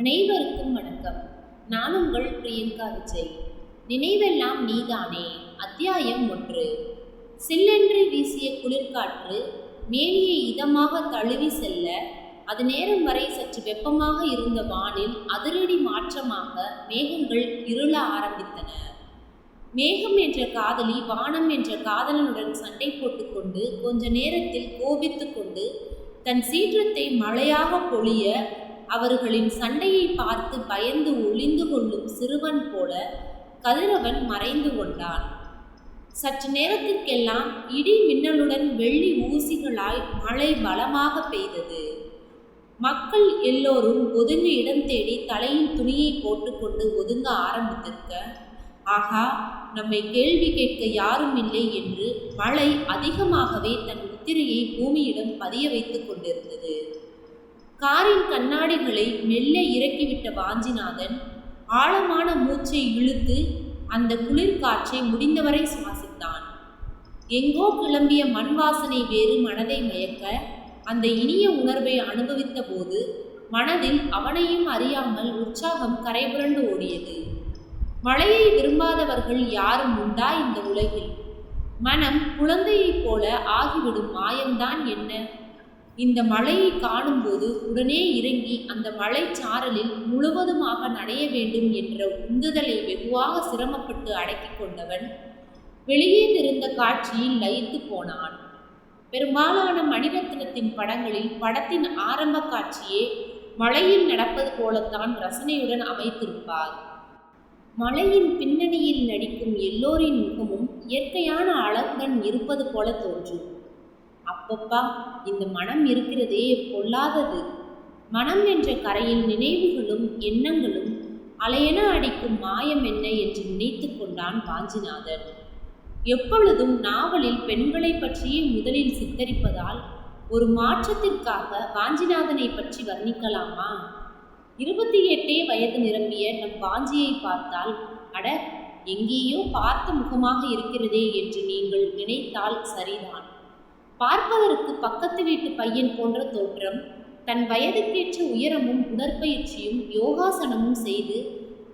அனைவருக்கும் வணக்கம். நான் உங்கள் பிரியங்கா விஜய். நினைவெல்லாம் நீதானே? அத்தியாயம் ஒன்று. சில்லென்று வீசிய குளிர்காற்று மேனியை இதமாக தழுவி செல்ல அது நேரம் வரை சற்று வெப்பமாக இருந்த வானில் அதிரடி மாற்றமாக மேகங்கள் இருள ஆரம்பித்தன. மேகம் என்ற காதலி வானம் என்ற காதலனுடன் சண்டை போட்டுக்கொண்டு கொஞ்ச நேரத்தில் கோபித்துக்கொண்டு தன் சீற்றத்தை மழையாக பொழிய அவர்களின் சண்டையை பார்த்து பயந்து ஒளிந்து கொள்ளும் சிறுவன் போல கதிரவன் மறைந்து கொண்டான். சற்று நேரத்திற்கெல்லாம் இடி மின்னலுடன் வெள்ளி ஊசிகளாய் மழை பலமாக பெய்தது. மக்கள் எல்லோரும் ஒதுங்க இடம் தேடி தலையில் துணியை போட்டுக்கொண்டு ஒதுங்க ஆரம்பித்திருக்க ஆகா நம்மை கேள்வி கேட்க யாரும் இல்லை என்று மழை அதிகமாகவே தன் முத்திரையை பூமியிடம் பதிய வைத்துக் கொண்டிருந்தது. காரின் கண்ணாடிகளை மெல்ல இறக்கிவிட்ட வாஞ்சிநாதன் ஆழமான மூச்சை இழுத்து அந்த குளிர் காற்றை முடிந்தவரை சுவாசித்தான். எங்கோ கிளம்பிய மண் வாசனை வேறு மனதை மயக்க அந்த இனிய உணர்வை அனுபவித்த போது மனதில் அவனையும் அறியாமல் உற்சாகம் கரைபுரண்டு ஓடியது. மழையை விரும்பாதவர்கள் யாரும் உண்டா இந்த உலகில்? மனம் குழந்தையைப் போல ஆகிவிடும் மாயம்தான் என்ன? இந்த மலையை காணும்போது உடனே இறங்கி அந்த மலை சாரலில் முழுவதுமாக நடைய வேண்டும் என்ற உந்துதலை வெகுவாக சிரமப்பட்டு அடக்கிக் கொண்டவன் வெளியே தெரிந்த காட்சியில் லயித்து போனான். பெரும்பாலான மணிரத்னத்தின் படங்களில் படத்தின் ஆரம்ப காட்சியே மலையில் நடப்பது போலத்தான் ரசனையுடன் அமைத்திருப்பார். மலையின் பின்னணியில் நடிக்கும் எல்லோரின் முகமும் இயற்கையான அழகுடன் இருப்பது போல தோன்றும். அப்பப்பா இந்த மனம் இருக்கிறதே பொல்லாதது. மனம் என்ற கரையில் நினைவுகளும் எண்ணங்களும் அலையென அடிக்கும் மாயம் என்ன என்று நினைத்து கொண்டான் வாஞ்சிநாதன் எப்பொழுதும் நாவலில் பெண்களை பற்றியே முதலில் சித்தரிப்பதால் ஒரு மாற்றத்திற்காக வாஞ்சிநாதனை பற்றி வர்ணிக்கலாமா? இருபத்தி எட்டே வயது நிரம்பிய நம் வாஞ்சியை பார்த்தால் அட எங்கேயோ பார்த்த முகமாக இருக்கிறதே என்று நீங்கள் நினைத்தால் சரிதான். பார்ப்பதற்கு பக்கத்து வீட்டு பையன் போன்ற தோற்றம் தன் வயதுக்கேற்ற உயரமும் உடற்பயிற்சியும் யோகாசனமும் செய்து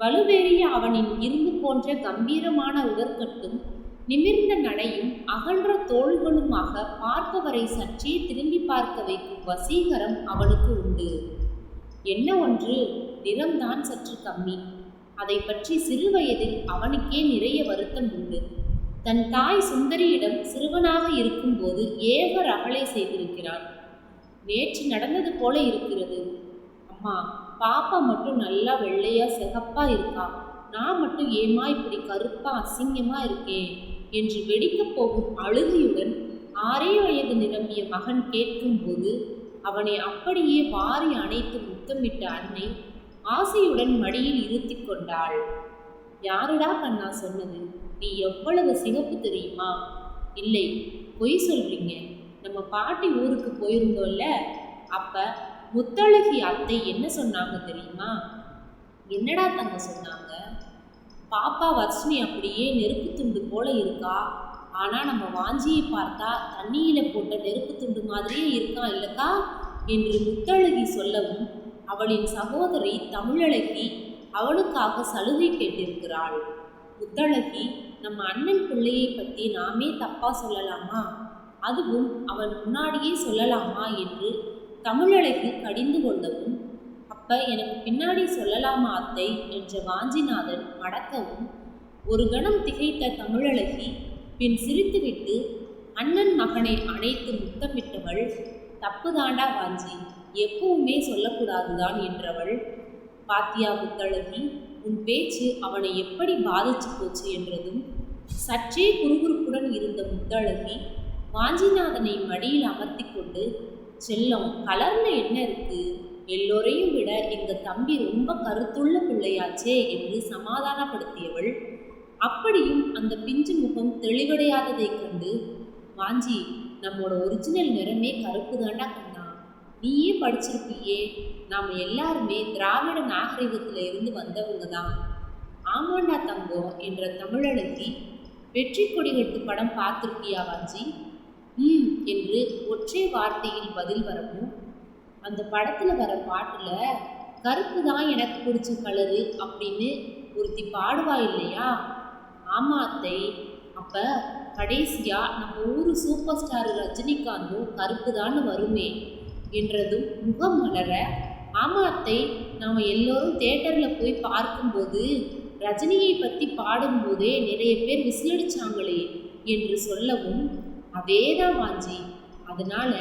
வலுவேறிய அவனின் இரும்பு போன்ற கம்பீரமான உடற்கட்டும் நிமிர்ந்த நடையும் அகன்ற தோள்களுமாக பார்ப்பவரை சற்றே திரும்பி பார்க்க வைக்கும் வசீகரம் அவனுக்கு உண்டு. என்ன ஒன்று? நிறம்தான் சற்று கம்மி. அதை பற்றி சிறு வயதில் அவனுக்கே நிறைய வருத்தம் உண்டு. தன் தாய் சுந்தரியிடம் சிறுவனாக இருக்கும்போது ஏக ரகளை செய்திருக்கிறான். நேற்று நடந்தது போல இருக்கிறது. அம்மா பாப்பா மட்டும் நல்லா வெள்ளையா சிகப்பா இருக்கா? நான் மட்டும் ஏமா இப்படி கருப்பா அசிங்கமா இருக்கேன்? என்று வெடிக்கப் போகும் அழுகையுடன் ஆறே வயது நிரம்பிய மகன் கேட்கும்போது அவனை அப்படியே வாரி அணைத்து முத்தமிட்ட அன்னை ஆசையுடன் மடியில் இருத்தி கொண்டாள். யாருடா கண்ணா சொன்னது? நீ எவ்வளவு சிவப்பு தெரியுமா? இல்லை பொய் சொல்றீங்க. நம்ம பாட்டி ஊருக்கு போயிருந்தோம்ல அப்ப முத்தழகி அத்தை என்ன சொன்னாங்க தெரியுமா? என்னடா தங்க சொன்னாங்க? பாப்பா வர்ஷினி அப்படியே நெருப்பு துண்டு போல இருக்கா? ஆனால் நம்ம வாஞ்சியை பார்த்தா தண்ணியில் போட்ட நெருப்பு துண்டு மாதிரியே இருக்கா இல்லக்கா? என்று முத்தழகி சொல்லவும் அவளின் சகோதரி தமிழழகி அவளுக்காக சலுகை கேட்டிருக்கிறாள். புத்தழகி நம்ம அண்ணன் பிள்ளையை பற்றி நாமே தப்பா சொல்லலாமா? அதுவும் அவன் முன்னாடியே சொல்லலாமா என்று தமிழழகி கடிந்து கொண்டதும் அப்ப எனக்கு பின்னாடி சொல்லலாமா அத்தை? என்ற வாஞ்சிநாதன் மடக்கவும் ஒரு கணம் திகைத்த தமிழழகி பின் சிரித்துவிட்டு அண்ணன் மகனை அணைத்து முத்தமிட்டவள் தப்புதாண்டா வாஞ்சி எப்பவுமே சொல்லக்கூடாதுதான் என்றவள் பாத்தியா புத்தழகி உன் பேச்சு அவனை எப்படி பாதிச்சு போச்சு என்றதும் சற்றே குறுகுறுப்புடன் இருந்த முத்தழகி வாஞ்சிநாதனை மடியில் அமர்த்தி கொண்டு செல்லம் கலர்ல என்ன இருக்கு? எல்லோரையும் விட எங்க தம்பி ரொம்ப கருத்துள்ள பிள்ளையாச்சே என்று சமாதானப்படுத்தியவள் அப்படியும் அந்த பிஞ்சு முகம் தெளிவடையாததைக் கண்டு வாஞ்சி நம்மோட ஒரிஜினல் நிறமே கருப்பு தாண்டா கண்ணா. நீயே படிச்சிருப்பியே. நாம் எல்லாருமே திராவிட நாகரிகத்தில் இருந்து வந்தவங்க தான். ஆமாண்டா தங்கம் என்ற தமிழழுத்தி வெற்றி கொடிகட்டு படம் பார்த்துருக்கியா வாஞ்சி? ம் என்று ஒற்றை வார்த்தையில் பதில் வரவும் அந்த படத்தில் வர பாட்டில் கருப்பு தான் எனக்கு பிடிச்ச கலரு அப்படின்னு ஒருத்தி பாடுவா இல்லையா? ஆமா அத்தை. அப்போ கடைசியாக நம்ம ஊர் சூப்பர் ஸ்டார் ரஜினிகாந்தும் கருப்பு தான் வருமே. என்றதும் முகம் மலர ஆமாத்தை நாம் நாம எல்லோரும் தேட்டரில் போய் பார்க்கும்போது ரஜினியை பற்றி பாடும்போதே நிறைய பேர் விசிலடிச்சாங்களே என்று சொல்லவும் அதேதான் வாஞ்சி அதனால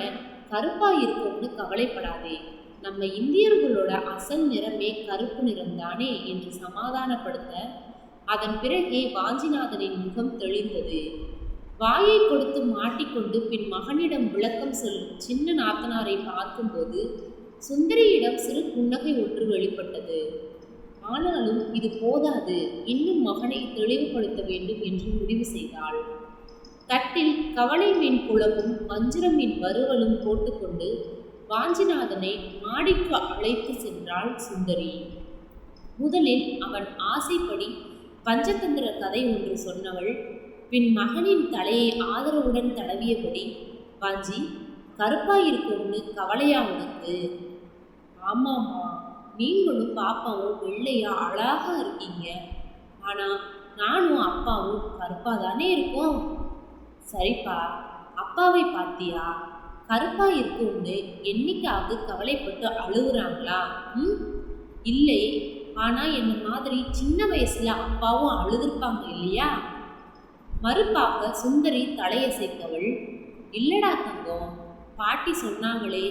கருப்பாக இருக்கும்னு கவலைப்படாதே. நம்ம இந்தியர்களோட அசல் நிறமே கருப்பு நிறம்தானே என்று சமாதானப்படுத்த அதன் பிறகே வாஞ்சிநாதனின் முகம் தெளிந்தது. வாயை கொடுத்து மாட்டிக்கொண்டு பின் மகனிடம் விளக்கம் சொல்லும் சின்ன நாத்தனாரை பார்க்கும்போது சுந்தரியிடம் சிறு புன்னகை ஒன்று வெளிப்பட்டது. ஆனாலும் இது போதாது இன்னும் மகனை தெளிவுபடுத்த வேண்டும் என்று முடிவு செய்தாள். தட்டில் கவலை மீன் குழம்பும் வஞ்சிர மீன் வறுவலும் போட்டுக்கொண்டு வாஞ்சிநாதனை மாடிக்கு அழைத்து சென்றாள் சுந்தரி. முதலில் அவன் ஆசைப்படி பஞ்சதந்திர கதை ஒன்று சொன்னவள் பின் மகனின் தலையை ஆதரவுடன் தடவியபடி வாஞ்சி கருப்பாயிருக்கும்னு கவலையா உனக்கு? ஆமாம்மா நீங்களும் பாப்பாவும் வெள்ளையா அழகா இருக்கீங்க. ஆனால் நானும் அப்பாவும் கருப்பாக தானே இருக்கோம்? சரிப்பா அப்பாவை பார்த்தியா கருப்பா இருக்கும்னு என்னைக்காவது கவலைப்பட்டு அழுகுறாங்களா? ம்? இல்லை ஆனால் என்ன மாதிரி சின்ன வயசில் அப்பாவும் அழுதுருப்பாங்க இல்லையா? மறுபாக்க சுந்தரி தலையசைத்தவள் இல்லடா தங்கம் பாட்டி சொன்னாங்களே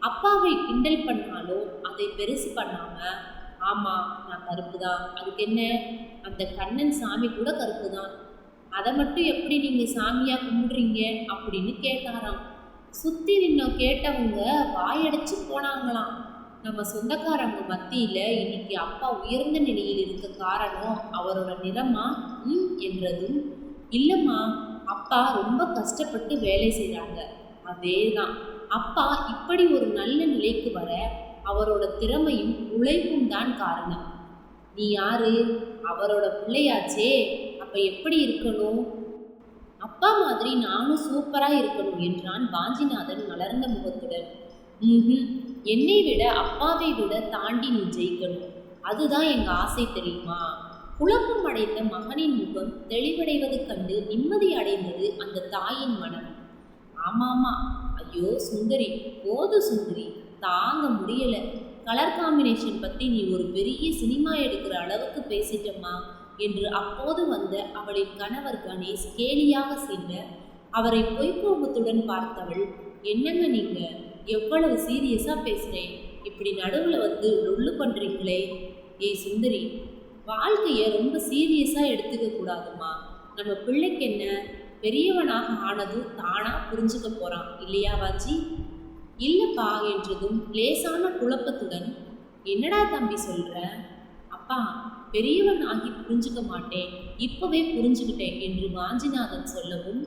அப்பாவை கிண்டல் பண்ணாலும் அதை பெருசு பண்ணாம? ஆமா நான் கருப்பு தான் அதுக்கு என்ன? அந்த கண்ணன் சாமி கூட கருப்பு தான் அதை மட்டும் எப்படி நீங்க சாமியா கும்பிடுறீங்க? அப்படின்னு கேட்டாராம். சுத்தி நின்ன கேட்டவங்க வாயடைச்சு போனாங்களாம். நம்ம சொந்தக்காரங்க மத்தியில இன்னைக்கு அப்பா உயர்ந்த நிலையில் இருக்க காரணம் அவரோட நிறமா ம் என்றதும் இல்லைம்மா அப்பா ரொம்ப கஷ்டப்பட்டு வேலை செய்றாங்க. அதேதான். அப்பா இப்படி ஒரு நல்ல நிலைக்கு வர அவரோட திறமையும் உழைப்பும் தான் காரணம். நீ யாரு? அவரோட பிள்ளையாச்சே. அப்ப எப்படி இருக்கணும்? அப்பா மாதிரி நானும் சூப்பரா இருக்கணும் என்றான் வாஞ்சிநாதன் மலர்ந்த முகத்துடன். ம்ஹும். என்னை விட அப்பாவை விட தாண்டி நீ ஜெயிக்கணும். அதுதான் எங்க ஆசை தெரியுமா? குழப்பம் அடைந்த மகனின் முகம் தெளிவடைவது கண்டு நிம்மதி அடைந்தது அந்த தாயின் மனம் ஆமாமா ஐயோ சுந்தரி போது சுந்தரி தாங்க முடியல. கலர் காம்பினேஷன் பத்தி நீ ஒரு பெரிய சினிமா எடுக்கிற அளவுக்கு பேசிட்டம்மா என்று அப்போது வந்த அவளின் கணவர் கணேஷ் கேலியாக சென்ற அவரை பொய்க்கோபத்துடன் பார்த்தவள் என்னங்க நீங்க? எவ்வளவு சீரியஸா பேசுறேன் இப்படி நடுவுல வந்து லொல்லு பண்றீங்களே. ஏய் சுந்தரி வாழ்க்கையை ரொம்ப சீரியஸாக எடுத்துக்க கூடாதுமா நம்ம பிள்ளைக்கு என்ன? பெரியவனாக ஆனதும் தானாக புரிஞ்சுக்க போகிறான் இல்லையா வாஜி இல்லைப்பா என்றதும் லேசான குழப்பத்துடன் என்னடா தம்பி சொல்கிற அப்பா பெரியவன் ஆகி புரிஞ்சுக்க மாட்டேன். இப்போவே புரிஞ்சுக்கிட்டேன் என்று வாஞ்சிநாதன் சொல்லவும்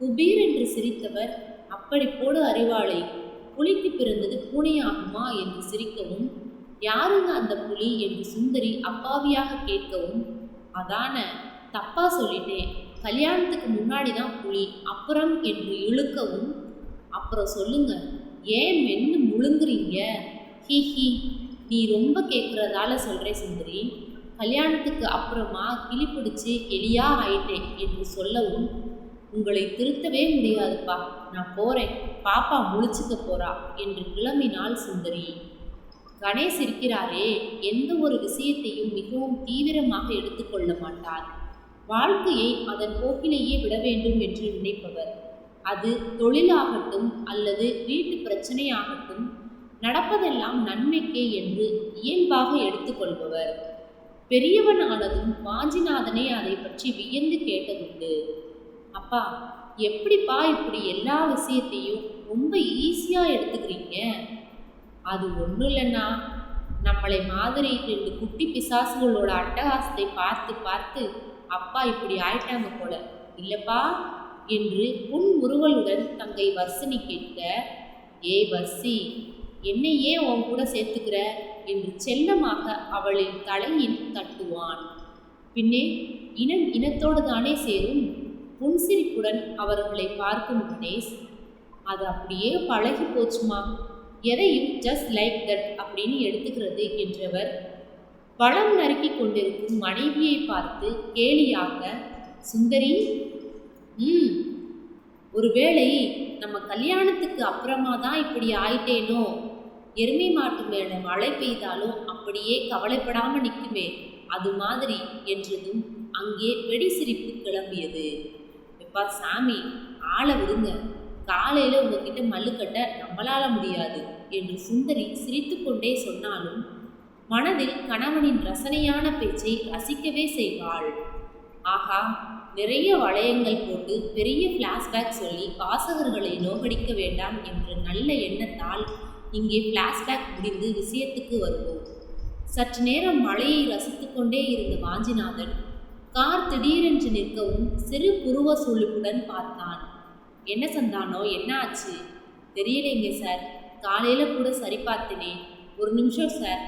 குபீர் என்று சிரித்தவர் அப்படி போடு அறிவாளை. புலிக்கு பிறந்தது பூனையாகுமா? என்று சிரிக்கவும் யாருங்க அந்த புலி என்று சுந்தரி அப்பாவியாக கேட்கவும் அதான தப்பா சொல்லிட்டேன். கல்யாணத்துக்கு முன்னாடி தான் புலி அப்புறம் என்று இழுக்கவும் அப்புறம் சொல்லுங்க ஏன் மென்னு முழுங்குறீங்க? ஹி ஹி நீ ரொம்ப கேட்குறதால சொல்கிறேன் சுந்தரி. கல்யாணத்துக்கு அப்புறமா கிளி பிடிச்சி எலியா ஆயிட்டேன் என்று சொல்லவும் உங்களை திருத்தவே முடியாதுப்பா நான் போகிறேன் பாப்பா முழிச்சுக்க போறா என்று கிளம்பினாள் சுந்தரி. கணேஷ் இருக்கிறாரே எந்த ஒரு விஷயத்தையும் மிகவும் தீவிரமாக எடுத்துக்கொள்ள மாட்டார். வாழ்க்கையை அதன் போக்கிலேயே விட வேண்டும் என்று நினைப்பவர். அது தொழிலாகட்டும் அல்லது வீட்டு பிரச்சனையாகட்டும் நடப்பதெல்லாம் நன்மைக்கே என்று இயல்பாக எடுத்துக்கொள்பவர் பெரியவனானதும் வாஞ்சிநாதனே அதை பற்றி வியந்து கேட்டதுண்டு. அப்பா எப்படிப்பா இப்படி எல்லா விஷயத்தையும் ரொம்ப ஈஸியாக எடுத்துக்கிறீங்க? அது ஒன்றும் இல்லைன்னா நம்மளை மாதிரி ரெண்டு குட்டி பிசாசுகளோட அட்டகாசத்தை பார்த்து பார்த்து அப்பா இப்படி ஆயிட்டாங்க போல. இல்லப்பா என்று புன்முறுவலுடன் தங்கை வர்சினி கேட்க ஏ வர்சி என்னை ஏன் உன் கூட சேர்த்துக்கிற? என்று செல்லமாக அவளின் தலையில் தட்டுவான். பின்னே இனம் இனத்தோடு தானே சேரும்? புன்சிரிப்புடன் அவர்களை பார்க்கும் கணேஷ் அது அப்படியே பழகி போச்சுமா? எதையும் ஜஸ்ட் லைக் தட் அப்படின்னு எடுத்துக்கிறது என்றவர் பழம் நறுக்கி கொண்டிருக்கும் மனைவியை பார்த்து கேலியாக சுந்தரி ம் ஒருவேளை நம்ம கல்யாணத்துக்கு அப்புறமா தான் இப்படி ஆயிட்டேனோ? எருமை மாட்டு மேல மழை பெய்தாலும் அப்படியே கவலைப்படாமல் நிற்குமே அது மாதிரி என்றதும் அங்கே வெடி சிரிப்பு கிளம்பியது. எப்பா சாமி ஆளை விடுங்க. காலையில உங்ககிட்ட மல்லுக்கட்ட நம்மளால முடியாது என்று சுந்தரி சிரித்துக்கொண்டே சொன்னாலும் மனதில் கணவனின் ரசனையான பேச்சை ரசிக்கவே செய்வாள். ஆகா நிறைய வளையங்கள் போட்டு பெரிய ஃப்ளாஷ்பேக் சொல்லி வாசகர்களை நோகடிக்க வேண்டாம் என்ற நல்ல எண்ணத்தால் இங்கே ஃப்ளாஷ்பேக் முடிந்து விஷயத்துக்கு வருவோம். சற்று நேரம் மழையை ரசித்துக்கொண்டே இருந்த வாஞ்சிநாதன் கார் திடீரென்று நிற்கவும் சிறு புருவ சுழிப்புடன் பார்த்தான். என்ன சந்தானோ என்ன ஆச்சு? தெரியலைங்க சார் காலையில் கூட சரி பார்த்தினேன் ஒரு நிமிஷம் சார்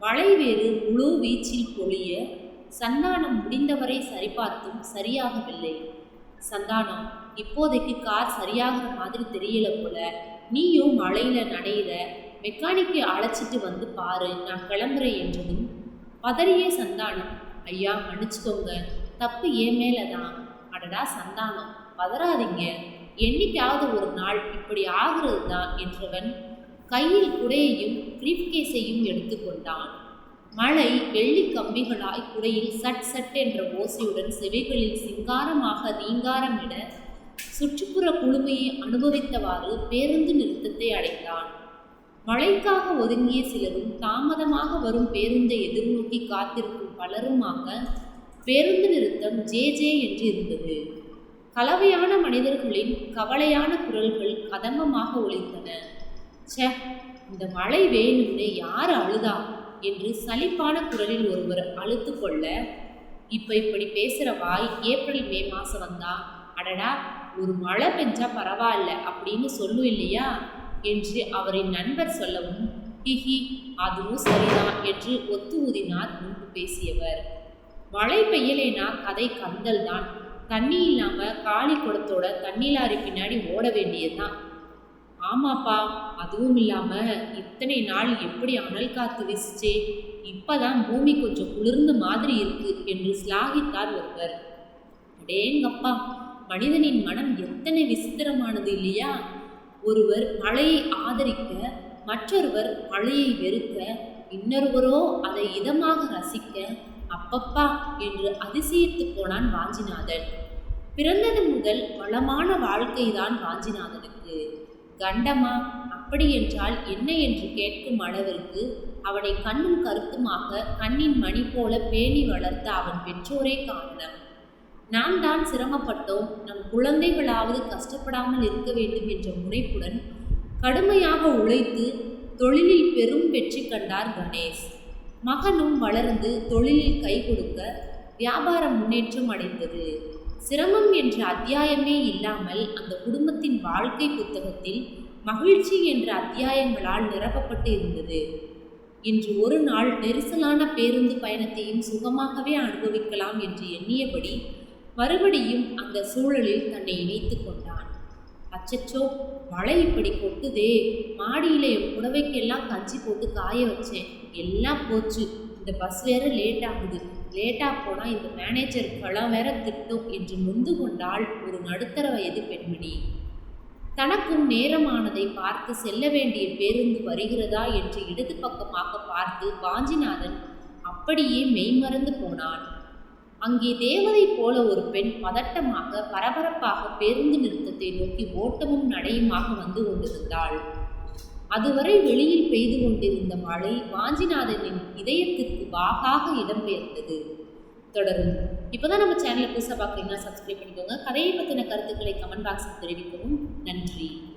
வளைவேறு முழு வீச்சில் பொழிய சந்தானம் முடிந்தவரை சரிபார்த்தும் சரியாகவில்லை. சந்தானம் இப்போதைக்கு கார் சரியாகிற மாதிரி தெரியல போல. நீயும் மழையில நடையிற மெக்கானிக்கை அழைச்சிட்டு வந்து பாரு நான் கிளம்புறேன் என்றதும் பதறிய சந்தானம் ஐயா மன்னிச்சுக்கோங்க. தப்பு ஏன் மேலே தான் அடடா சந்தானம். பதறாதீங்க. என்னைக்காவது ஒரு நாள் இப்படி ஆகிறது தான் என்றவன் கையில் குடையையும் பிரீஃப்கேஸையும் எடுத்துக்கொண்டான். மழை வெள்ளி கம்பிகளாய் குடையில் சட் சட் என்ற ஓசையுடன் செவிகளில் சிங்காரமாக நீங்காரமிட சுற்றுப்புற குழுமையை அனுபவித்தவாறு பேருந்து நிறுத்தத்தை அடைந்தான். மழைக்காக ஒதுங்கிய சிலரும் தாமதமாக வரும் பேருந்தை எதிர்நோக்கி காத்திருக்கும் பலருமாக பேருந்து நிறுத்தம் ஜே ஜே என்று இருந்தது. கலவையான மனிதர்களின் கவலையான குரல்கள் கதம்பமாக ஒழித்தன ச்சே இந்த மழை வேணும்னு யார் அழுதா? என்று சலிப்பான குரலில் ஒருவர் அழுத்து கொள்ள இப்ப இப்படி பேசுற வாய் ஏப்ரல் மே மாசம் வந்தா அடடா ஒரு மழை பெஞ்சா பரவாயில்ல அப்படின்னு சொல்லும் இல்லையா? என்று அவரின் நண்பர் சொல்லவும் ஹிஹி அதுவும் சரிதான் என்று ஒத்து ஊதினார் முன்பு பேசியவர். மழை பெய்யலேனா கதை கந்தல் தான். தண்ணி இல்லாம காளி குடத்தோட தண்ணி லாரி பின்னாடி ஓட வேண்டியதுதான். ஆமாப்பா அதுவும் இல்லாம இத்தனை நாள் எப்படி அனல் காத்து வீசிச்சே இப்பதான் பூமி கொஞ்சம் குளிர்ந்த மாதிரி இருக்கு என்று சிலாகித்தார் ஒருவர். அடேங்கப்பா மனிதனின் மனம் எத்தனை விசித்திரமானது இல்லையா? ஒருவர் மழையை ஆதரிக்க மற்றொருவர் மழையை வெறுக்க இன்னொருவரோ அதை இதமாக ரசிக்க அப்பப்பா என்று அதிசயித்து போனான் வாஞ்சிநாதன். பிறந்தது முதல் வளமான வாழ்க்கைதான் வாஞ்சிநாதனுக்கு. கண்டமா அப்படி என்றால் என்ன என்று கேட்கும் அளவிற்கு அவனை கண்ணும் கருத்துமாக கண்ணின் மணி போல பேணி வளர்த்த அவன் பெற்றோரே காரணம். நாம் தான் சிரமப்பட்டோம் நம் குழந்தைகளாவது கஷ்டப்படாமல் இருக்க வேண்டும் என்ற முனைப்புடன் கடுமையாக உழைத்து தொழிலில் பெரும் வெற்றி கண்டார் கணேஷ். மகனும் வளர்ந்து தொழிலில் கை கொடுக்க வியாபாரம் முன்னேற்றம் அடைந்தது. சிரமம் என்ற அத்தியாயமே இல்லாமல் அந்த குடும்பத்தின் வாழ்க்கை புத்தகத்தில் மகிழ்ச்சி என்ற அத்தியாயங்களால் நிரப்பப்பட்டு இருந்தது. இன்று ஒரு நாள் நெரிசலான பேருந்து பயணத்தையும் சுகமாகவே அனுபவிக்கலாம் என்று எண்ணியபடி மறுபடியும் அந்த சூழலில் தன்னை இணைத்து கொண்டான். அச்சச்சோ! மழை இப்படி கொட்டுதே. மாடியில் என் புடவைக்கெல்லாம் கஞ்சி போட்டு காய வச்சேன். எல்லாம் போச்சு. இந்த பஸ் வேற லேட் ஆகுது. லேட்டாக போனால் இந்த மேனேஜர் பழம் வேற திட்டும் என்று நொந்து கொண்டாள் ஒரு நடுத்தர வயது பெண்மணி. தனக்கும் நேரமானதை பார்த்து செல்ல வேண்டிய பேருந்து வருகிறதா என்று இடது பக்கமாக பார்த்து வாஞ்சிநாதன் அப்படியே மெய்மறந்து போனான். அங்கே தேவதை போல ஒரு பெண் பதட்டமாக பரபரப்பாக பேருந்து நிறுத்தத்தை நோக்கி ஓட்டமும் நடையுமாக வந்து கொண்டிருந்தாள். அதுவரை வெளியில் பெய்து கொண்டிருந்த மழை வாஞ்சிநாதனின் இதயத்திற்கு வாகாக இடம்பெயர்ந்தது. தொடரும். இப்போதான் நம்ம சேனலை புதுசாக பார்க்குறீங்கன்னா சப்ஸ்கிரைப் பண்ணிக்கோங்க. கதையை பற்றின கருத்துக்களை கமெண்ட் பாக்ஸில் தெரிவிக்கவும். நன்றி.